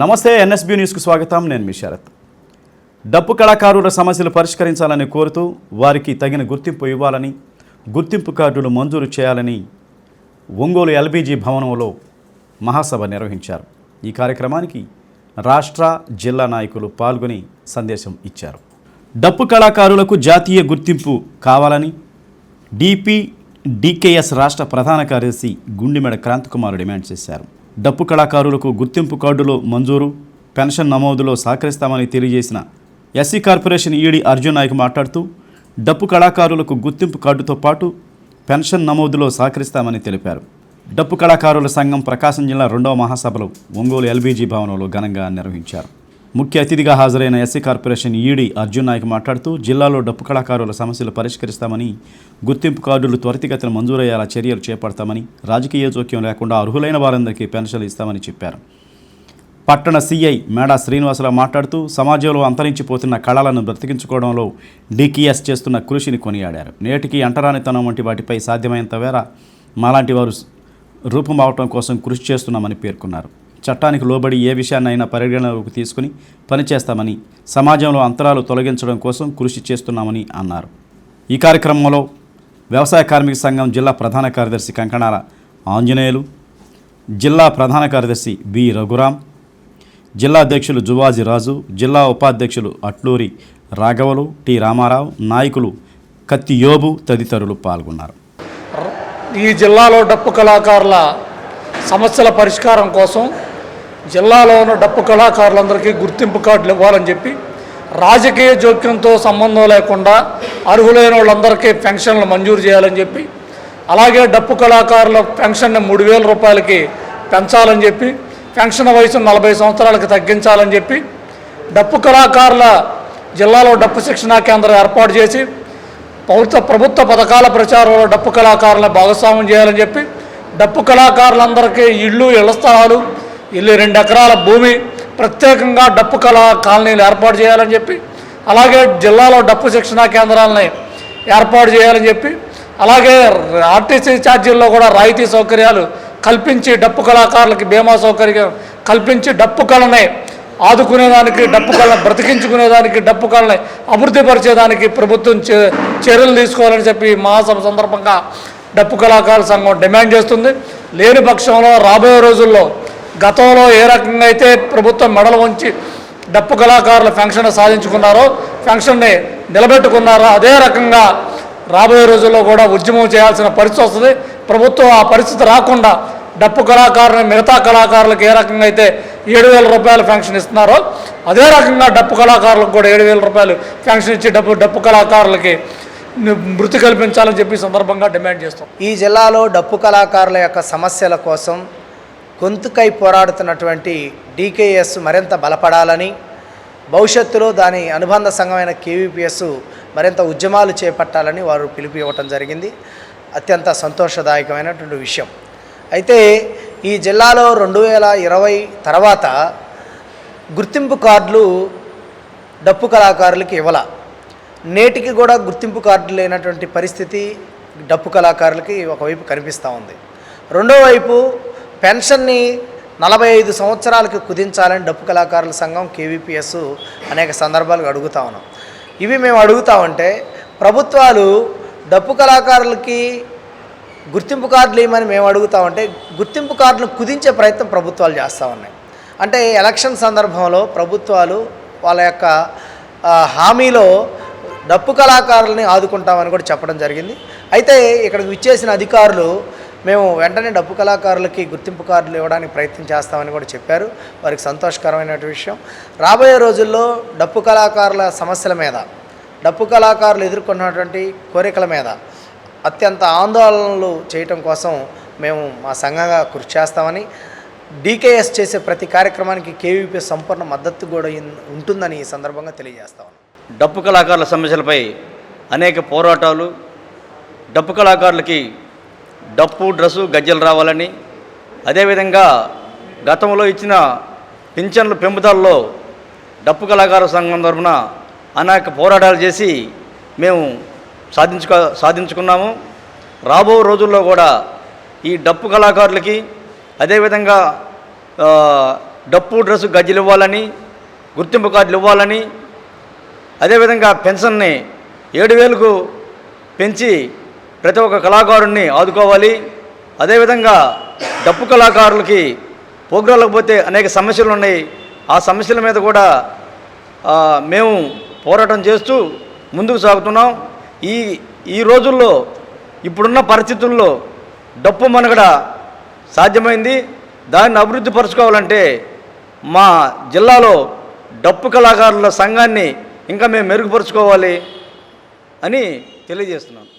నమస్తే ఎన్ఎస్బి న్యూస్కు స్వాగతం. నేను మీ శరత్. డప్పు కళాకారుల సమస్యలు పరిష్కరించాలని కోరుతూ వారికి తగిన గుర్తింపు ఇవ్వాలని గుర్తింపు కార్డులు మంజూరు చేయాలని ఒంగోలు ఎల్బీజీ భవనంలో మహాసభ నిర్వహించారు. ఈ కార్యక్రమానికి రాష్ట్ర జిల్లా నాయకులు పాల్గొని సందేశం ఇచ్చారు. డప్పు కళాకారులకు జాతీయ గుర్తింపు కావాలని డిపి డికేఎస్ రాష్ట్ర ప్రధాన కార్యదర్శి గుండిమెడ క్రాంతికుమార్ డిమాండ్ చేశారు. డప్పు కళాకారులకు గుర్తింపు కార్డులో మంజూరు పెన్షన్ నమోదులో సహకరిస్తామని తెలియజేసిన SC corporation ED Arjun Naik మాట్లాడుతూ డప్పు కళాకారులకు గుర్తింపు కార్డుతో పాటు పెన్షన్ నమోదులో సహకరిస్తామని తెలిపారు. డప్పు కళాకారుల సంఘం ప్రకాశం జిల్లా రెండవ మహాసభలో ఒంగోలు ఎల్బీజీ భవనంలో ఘనంగా నిర్వహించారు. ముఖ్య అతిథిగా హాజరైన SC corporation ED Arjun Naik మాట్లాడుతూ జిల్లాలో డప్పు కళాకారుల సమస్యలు పరిష్కరిస్తామని గుర్తింపు కార్డులు త్వరితగతిన మంజూరయ్యేలా చర్యలు చేపడతామని రాజకీయ జోక్యం లేకుండా అర్హులైన వారందరికీ పెన్షన్లు ఇస్తామని చెప్పారు. పట్టణ సీఐ మేడా శ్రీనివాసరావు మాట్లాడుతూ సమాజంలో అంతరించిపోతున్న కళలను బ్రతికించుకోవడంలో డికిఎస్ చేస్తున్న కృషిని కొనియాడారు. నేటికి అంటరానితనం వంటి వాటిపై సాధ్యమైనంత వేర మాలాంటి వారు రూపుమావటం కోసం కృషి చేస్తున్నామని పేర్కొన్నారు. చట్టానికి లోబడి ఏ విషయాన్నైనా పరిగణలోకి తీసుకుని పనిచేస్తామని సమాజంలో అంతరాలు తొలగించడం కోసం కృషి చేస్తున్నామని అన్నారు. ఈ కార్యక్రమంలో వ్యవసాయ కార్మిక సంఘం జిల్లా ప్రధాన కార్యదర్శి కంకణాల ఆంజనేయులు జిల్లా ప్రధాన కార్యదర్శి బి. రఘురాం జిల్లా అధ్యక్షులు జువాజీ రాజు జిల్లా ఉపాధ్యక్షులు అట్లూరి రాఘవలు టి. రామారావు నాయకులు కత్తి యోబు తదితరులు పాల్గొన్నారు. ఈ జిల్లాలో డప్పు కళాకారుల సమస్యల పరిష్కారం కోసం జిల్లాలో ఉన్న డప్పు కళాకారులందరికీ గుర్తింపు కార్డులు ఇవ్వాలని చెప్పి రాజకీయ జోక్యంతో సంబంధం లేకుండా అర్హులైన వాళ్ళందరికీ పెన్షన్లు మంజూరు చేయాలని చెప్పి అలాగే డప్పు కళాకారుల పెన్షన్ని మూడు వేల రూపాయలకి పెంచాలని చెప్పి పెన్షన్ వయసు నలభై సంవత్సరాలకు తగ్గించాలని చెప్పి డప్పు కళాకారుల జిల్లాలో డప్పు శిక్షణా కేంద్రం ఏర్పాటు చేసి ప్రభుత్వ ప్రభుత్వ పథకాల ప్రచారంలో డప్పు కళాకారులను భాగస్వామ్యం చేయాలని చెప్పి డప్పు కళాకారులందరికీ ఇళ్ళు ఇళ్ళ స్థలాలు ఇల్లు రెండు ఎకరాల భూమి ప్రత్యేకంగా డప్పు కళా కాలనీలు ఏర్పాటు చేయాలని చెప్పి అలాగే జిల్లాలో డప్పు శిక్షణా కేంద్రాలని ఏర్పాటు చేయాలని చెప్పి అలాగే ఆర్టీసీ ఛార్జీల్లో కూడా రాయితీ సౌకర్యాలు కల్పించి డప్పు కళాకారులకి బీమా సౌకర్యం కల్పించి డప్పు కళని ఆదుకునేదానికి డప్పు కళ బ్రతికించుకునేదానికి డప్పు కళని అభివృద్ధి పరిచేదానికి ప్రభుత్వం చర్యలు తీసుకోవాలని చెప్పి మహాసభ సందర్భంగా డప్పు కళాకారుల సంఘం డిమాండ్ చేస్తుంది. లేని పక్షంలో రాబోయే రోజుల్లో గతంలో ఏ రకంగా అయితే ప్రభుత్వం మెడలు ఉంచి డప్పు కళాకారుల ఫంక్షన్ సాధించుకున్నారో ఫంక్షన్ని నిలబెట్టుకున్నారో అదే రకంగా రాబోయే రోజుల్లో కూడా ఉద్యమం చేయాల్సిన పరిస్థితి వస్తుంది. ప్రభుత్వం ఆ పరిస్థితి రాకుండా డప్పు కళాకారుని మిగతా కళాకారులకు ఏ రకంగా అయితే ఏడు వేల రూపాయలు ఫెన్షన్ ఇస్తున్నారో అదే రకంగా డప్పు కళాకారులకు కూడా ఏడు వేల రూపాయలు ఫంక్షన్ ఇచ్చి డప్పు డప్పు కళాకారులకి మృతి కల్పించాలని చెప్పి సందర్భంగా డిమాండ్ చేస్తాం. ఈ జిల్లాలో డప్పు కళాకారుల యొక్క సమస్యల కోసం గొంతుకై పోరాడుతున్నటువంటి డీకేఎస్ మరింత బలపడాలని భవిష్యత్తులో దాని అనుబంధ సంఘమైన కేవీపీఎస్ మరింత ఉద్యమాలు చేపట్టాలని వారు పిలుపు ఇవ్వటం జరిగింది. అత్యంత సంతోషదాయకమైనటువంటి విషయం. అయితే ఈ జిల్లాలో రెండు వేల ఇరవై తర్వాత గుర్తింపు కార్డులు డప్పు కళాకారులకి ఇవ్వాల. నేటికి కూడా గుర్తింపు కార్డు లేనటువంటి పరిస్థితి డప్పు కళాకారులకి ఒకవైపు కనిపిస్తూ ఉంది. రెండో వైపు పెన్షన్ని నలభై ఐదు సంవత్సరాలకి కుదించాలని డప్పు కళాకారుల సంఘం కేవీపీఎస్ అనేక సందర్భాలు అడుగుతా ఉన్నాం. ఇవి మేము అడుగుతా ఉంటే ప్రభుత్వాలు డప్పు కళాకారులకి గుర్తింపు కార్డులు ఇవ్వమని మేము అడుగుతా ఉంటే గుర్తింపు కార్డులు కుదించే ప్రయత్నం ప్రభుత్వాలు చేస్తూ ఉన్నాయి. అంటే ఎలక్షన్ సందర్భంలో ప్రభుత్వాలు వాళ్ళ యొక్క హామీలో డప్పు కళాకారులని ఆదుకుంటామని కూడా చెప్పడం జరిగింది. అయితే ఇక్కడికి విచ్చేసిన అధికారులు మేము వెంటనే డప్పు కళాకారులకి గుర్తింపు కార్డులు ఇవ్వడానికి ప్రయత్నం చేస్తామని కూడా చెప్పారు. వారికి సంతోషకరమైన విషయం. రాబోయే రోజుల్లో డప్పు కళాకారుల సమస్యల మీద డప్పు కళాకారులు ఎదుర్కొన్నటువంటి కోరికల మీద అత్యంత ఆందోళనలు చేయటం కోసం మేము మా సంఘంగా కృషి చేస్తామని డీకేఎస్ చేసే ప్రతి కార్యక్రమానికి కేవీపీ సంపూర్ణ మద్దతు కూడా ఉంటుందని ఈ సందర్భంగా తెలియజేస్తాం. డప్పు కళాకారుల సమస్యలపై అనేక పోరాటాలు డప్పు కళాకారులకి డప్పు డ్రెస్సు గజ్జలు రావాలని. అదేవిధంగా గతంలో ఇచ్చిన పింఛన్ల పెంపుదలలో డప్పు కళాకార సంఘం తరఫున అనేక పోరాటాలు చేసి మేము సాధించుకో సాధించుకున్నాము. రాబో రోజుల్లో కూడా ఈ డప్పు కళాకారులకి అదేవిధంగా డప్పు డ్రెస్సు గజ్జలు ఇవ్వాలని గుర్తింపు కార్డులు ఇవ్వాలని అదేవిధంగా పెన్షన్ని ఏడు వేలకు పెంచి ప్రతి ఒక్క కళాకారుణ్ణి ఆదుకోవాలి. అదేవిధంగా డప్పు కళాకారులకి ప్రోగ్రాంలకు పోతే అనేక సమస్యలు ఉన్నాయి. ఆ సమస్యల మీద కూడా మేము పోరాటం చేస్తూ ముందుకు సాగుతున్నాం. ఈ ఈ రోజుల్లో ఇప్పుడున్న పరిస్థితుల్లో డప్పు మనగడ సాధ్యమైంది. దాన్ని అభివృద్ధి పరచుకోవాలంటే మా జిల్లాలో డప్పు కళాకారుల సంఘాన్ని ఇంకా మేము మెరుగుపరుచుకోవాలి అని తెలియజేస్తున్నాను